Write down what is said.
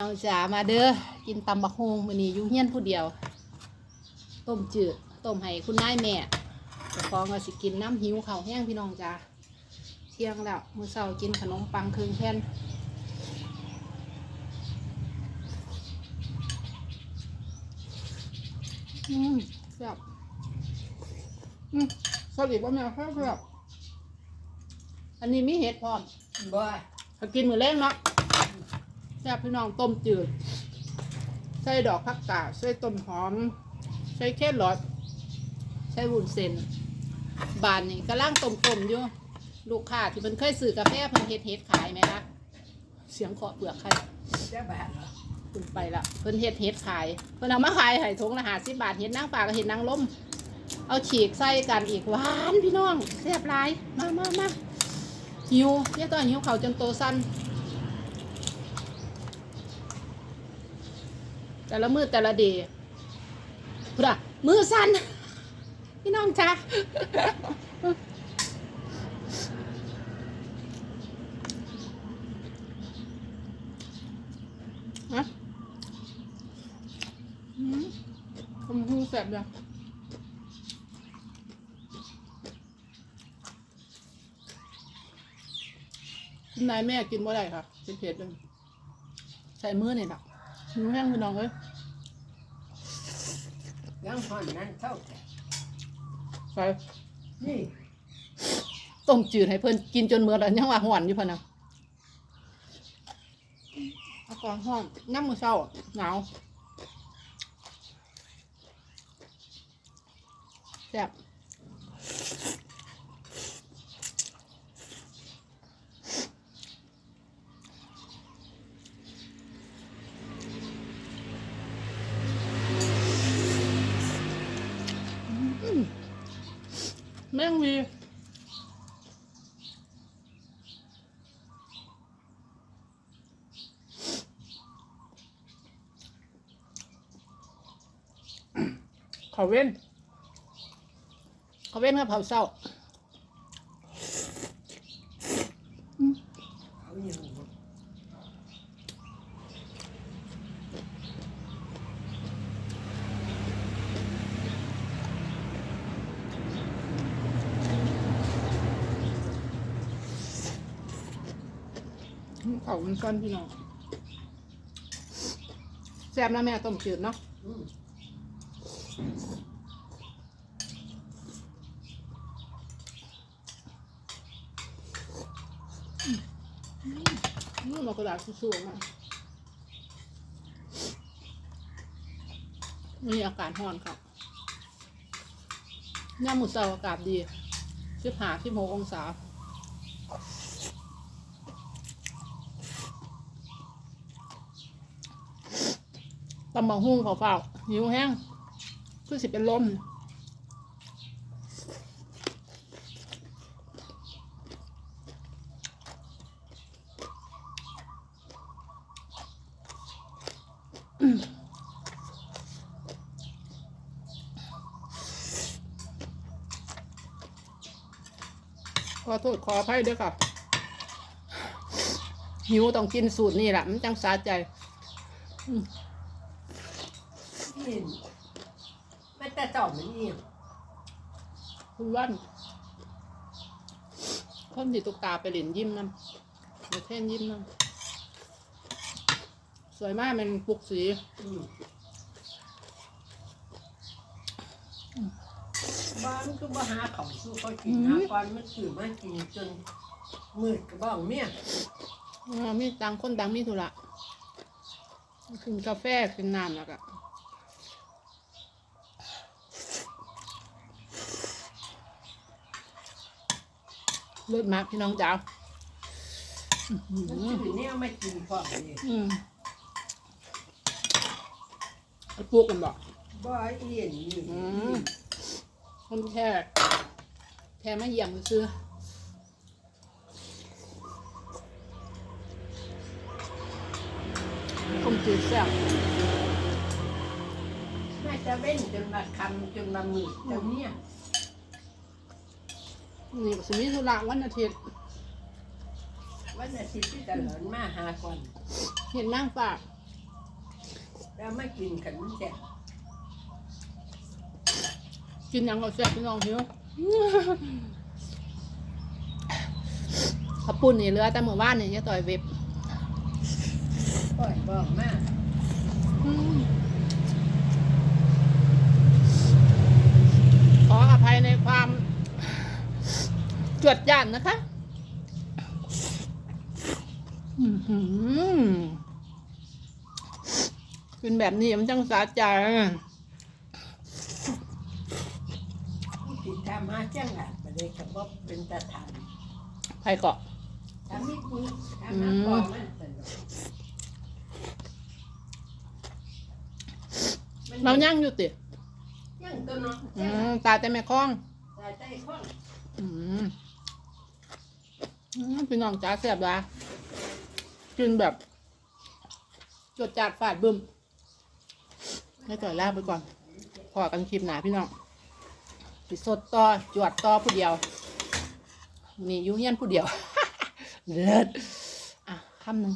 เอาจ๋ามาเด้อกินตำบักฮงมื้อนี้อยู่เฮียนผู้เดียว ต้มจืดต้มให้คุณนายแม่เจ้าของก็สิกินน้ำหิวข้าวแห้งพี่น้องจ้าเที่ยงแล้วมื้อเช้ากินขนมปังครึ่งแผ่นอืมแซ่บอืมสวัสดีพ่อแม่ครับครับอันนี้มีเห็ดพร้อมบ่ถ้ากินมื้อแรงเนาะ แซ่บพี่น้องต้มจืด ใส่ดอกผักกาดใส่ต้นหอม ใส่แครอทใส่วุ้นเส้นบานนี่กำลังต้มๆอยู่ลูกค้าที่เพิ่นเคยซื้อกาแฟเพิ่นเฮ็ดเฮ็ดขายไหมคะเสียงเคาะเปลือกใครจะบาทเหรอคุณไปละเพิ่นเฮ็ดเฮ็ดขายเพิ่นเอามาขายให้ถุงละหาสิบบาทเห็ดนางฟ้ากเห็ดนางล้มเอาฉีกใส่กันอีกหวานพี่น้องแซ่บหลายมามามาหิวเนี่ยตอนหิวเขาจนโตสั้น แต่ละมือแต่ละเดย์พุดอะมือสั้นพี่น้องจ้าฮะอืมผมหูแสบเลยนายแม่กินบ่ได้ค่ะเป็นเผ็ดเลยใส่มือนี่แหละ มือแห้งพี่น้องเอ้ยยังห่อนนั้นเท่าแต่ใส่นี่ต้มจืดให้เพิ่นกินจนเมื่อแล้วยังว่าห่อนอยู่พะนะอากาศห้อนน้ำมือเช้าหนาวแซ่บ แม่งวีขาเว้นเขาเว้นกับเผาเศร้าอยู่ เขามันซ่อนพี่น้องแซ่บนะแม่ต้มจืดเนาะอืมอืมากระดาษสู้ๆมามีอากาศร้อนครับย่ามมือเช้าอากาศดีสิบห้าสิบหกองศา ตำบักหุ่งเฝ้าหิวแห้งคือสิเป็นลมขอโทษขออภัยด้วยค่ะ หิวต้องกินสูตรนี่แหละมันจังสาใจ นี่ไม่แต่ตอบมันนี่คุณวันคนที่ตุกตาไปเหรียญยิ้มนั่นไปเท่นยิ้มนั่นสวยมากมันปลุกสีอืมบ้านก็บ่หาของสู้เขากินหาก่อนมันสื่อมากินจนมืดกระบ้องเมียอ่ามีตังคนดังมีธุระกินกาแฟกินน้ำแล้วก็ เลิศมากพี่น้องจ๋าอื้อหืมันอสื่อเนี่ยไม่กินพร้อมนี่อืมเอาปลูกกันบอกบ่เอียนนี่อืมคนแค่แค่มาเยี่ยมซื้อคมจืดแซ่บแม่จะเว้นจนมาคำจนมามืดจนเนี่ย นี่ก็สิมีธุระวันอาทิตย์วันอาทิตย์ที่ตลอดมาหาก่อนเห็นนั่งฝากแล้วไม่กินกันมันแซ่บกินหยังก็แซ่บพี่น้องหิวขับปุ่นนี่เหลือแต่เมื่อวานนี่ยายต่อยเว็บ ปล่อยบอกมากขออภัยในความ จวดจ้านนะคะอื้อหือเป็นแบบนี้มันจังสาใจกินทำมาจังหวะประเดี๋ยวก็บอกเป็นตาทานไผ่เกาะทำไม่ดีทำมาก่อนมันสนุกมันเราย่างอยู่ติยังตัวเนาะอืมตาแต่แม่คล้องตายใต้ข้องอืมอืม พี่น้องจ้าแซ่บละกินแบบจดจัดฝาดบึมให้ต่อยลาไปก่อน พอกันคลิปหนาพี่น้องสิสดต่อจวดต่อผู้เดียว นี่ยุ่งยันผู้เดียว เลิศอะคำหนึ่ง